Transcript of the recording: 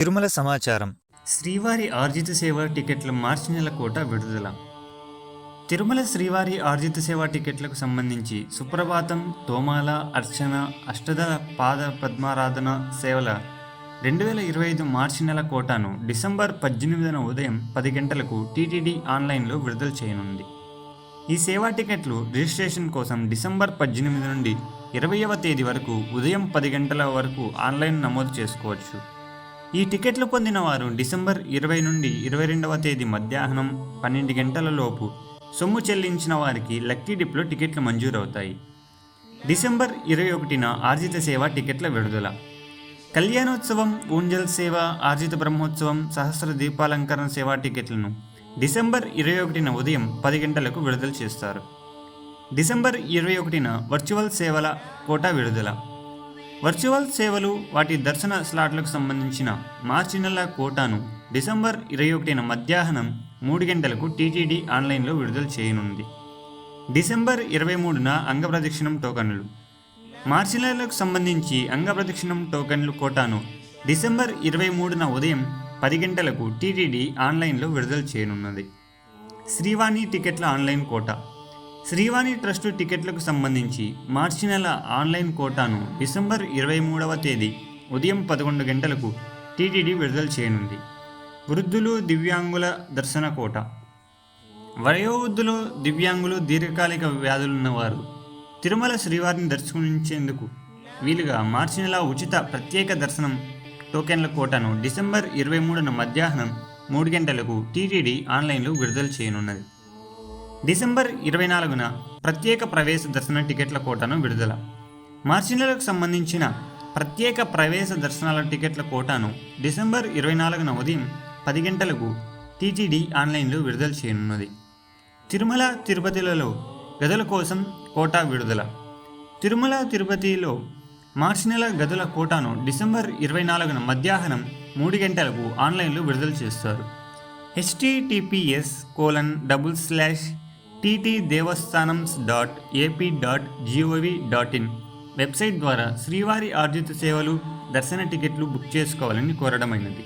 తిరుమల సమాచారం. శ్రీవారి ఆర్జిత సేవ టికెట్ల మార్చి నెల కోట విడుదల. తిరుమల శ్రీవారి ఆర్జిత సేవ టికెట్లకు సంబంధించి సుప్రభాతం తోమాల అర్చన అష్టదళ పాద పద్మారాధన సేవల రెండు వేల ఇరవై ఐదు మార్చి నెల కోటాను డిసెంబర్ పద్దెనిమిదిన ఉదయం పది గంటలకు టీటీడీ ఆన్లైన్లో విడుదల చేయనుంది. ఈ సేవా టికెట్లు రిజిస్ట్రేషన్ కోసం డిసెంబర్ పద్దెనిమిది నుండి ఇరవైవ తేదీ వరకు ఉదయం పది గంటల వరకు ఆన్లైన్ నమోదు చేసుకోవచ్చు. ఈ టికెట్లు పొందిన వారు డిసెంబర్ ఇరవై నుండి ఇరవై రెండవ తేదీ మధ్యాహ్నం పన్నెండు గంటల లోపు సొమ్ము చెల్లించిన వారికి లక్కీ డిప్లో టికెట్లు మంజూరవుతాయి. డిసెంబర్ ఇరవై ఒకటిన ఆర్జిత సేవ టికెట్ల విడుదల. కళ్యాణోత్సవం ఊంజల్ సేవ ఆర్జిత బ్రహ్మోత్సవం సహస్ర దీపాలంకరణ సేవా టికెట్లను డిసెంబర్ ఇరవై ఒకటిన ఉదయం పది గంటలకు విడుదల చేస్తారు. డిసెంబర్ ఇరవై ఒకటిన వర్చువల్ సేవల కోటా విడుదల. వర్చువల్ సేవలు వాటి దర్శన స్లాట్లకు సంబంధించిన మార్చి నెల కోటాను డిసెంబర్ ఇరవై ఒకటిన మధ్యాహ్నం మూడు గంటలకు టీటీడీ ఆన్లైన్లో విడుదల చేయనుంది. డిసెంబర్ ఇరవై మూడున అంగప్రదక్షిణం టోకన్లు. మార్చి నెలకు సంబంధించి అంగప్రదక్షిణం టోకన్లు కోటాను డిసెంబర్ ఇరవై మూడున ఉదయం పది గంటలకు టీటీడీ ఆన్లైన్లో విడుదల చేయనున్నది. శ్రీవాణి టికెట్ల ఆన్లైన్ కోటా. శ్రీవాణి ట్రస్టు టికెట్లకు సంబంధించి మార్చి నెల ఆన్లైన్ కోటాను డిసెంబర్ ఇరవై మూడవ తేదీ ఉదయం పదకొండు గంటలకు టీటీడీ విడుదల చేయనుంది. వృద్ధులు దివ్యాంగుల దర్శన కోట. వయోవృద్ధులు దివ్యాంగులు దీర్ఘకాలిక వ్యాధులున్నవారు తిరుమల శ్రీవారిని దర్శించేందుకు వీలుగా మార్చి నెల ఉచిత ప్రత్యేక దర్శనం టోకెన్ల కోటాను డిసెంబర్ ఇరవై మూడున మధ్యాహ్నం మూడు గంటలకు టీటీడీ ఆన్లైన్లో విడుదల చేయనున్నది. డిసెంబర్ ఇరవై నాలుగున ప్రత్యేక ప్రవేశ దర్శన టికెట్ల కోటాను విడుదల. మార్చి నెలకు సంబంధించిన ప్రత్యేక ప్రవేశ దర్శనాల టికెట్ల కోటాను డిసెంబర్ ఇరవై నాలుగున ఉదయం పది గంటలకు టీటీడీ ఆన్లైన్లో విడుదల చేయనున్నది. తిరుమల తిరుపతిలలో గదుల కోసం కోటా విడుదల. తిరుమల తిరుపతిలో మార్చి నెల గదుల కోటాను డిసెంబర్ ఇరవై నాలుగున మధ్యాహ్నం మూడు గంటలకు ఆన్లైన్లో విడుదల చేస్తారు. HTTPS colon double slash TT devasthanams dot AP dot GOV dot in website ద్వారా శ్రీవారి ఆర్జిత సేవలు దర్శన టికెట్లు బుక్ చేసుకోవాలని కోరడమైనది.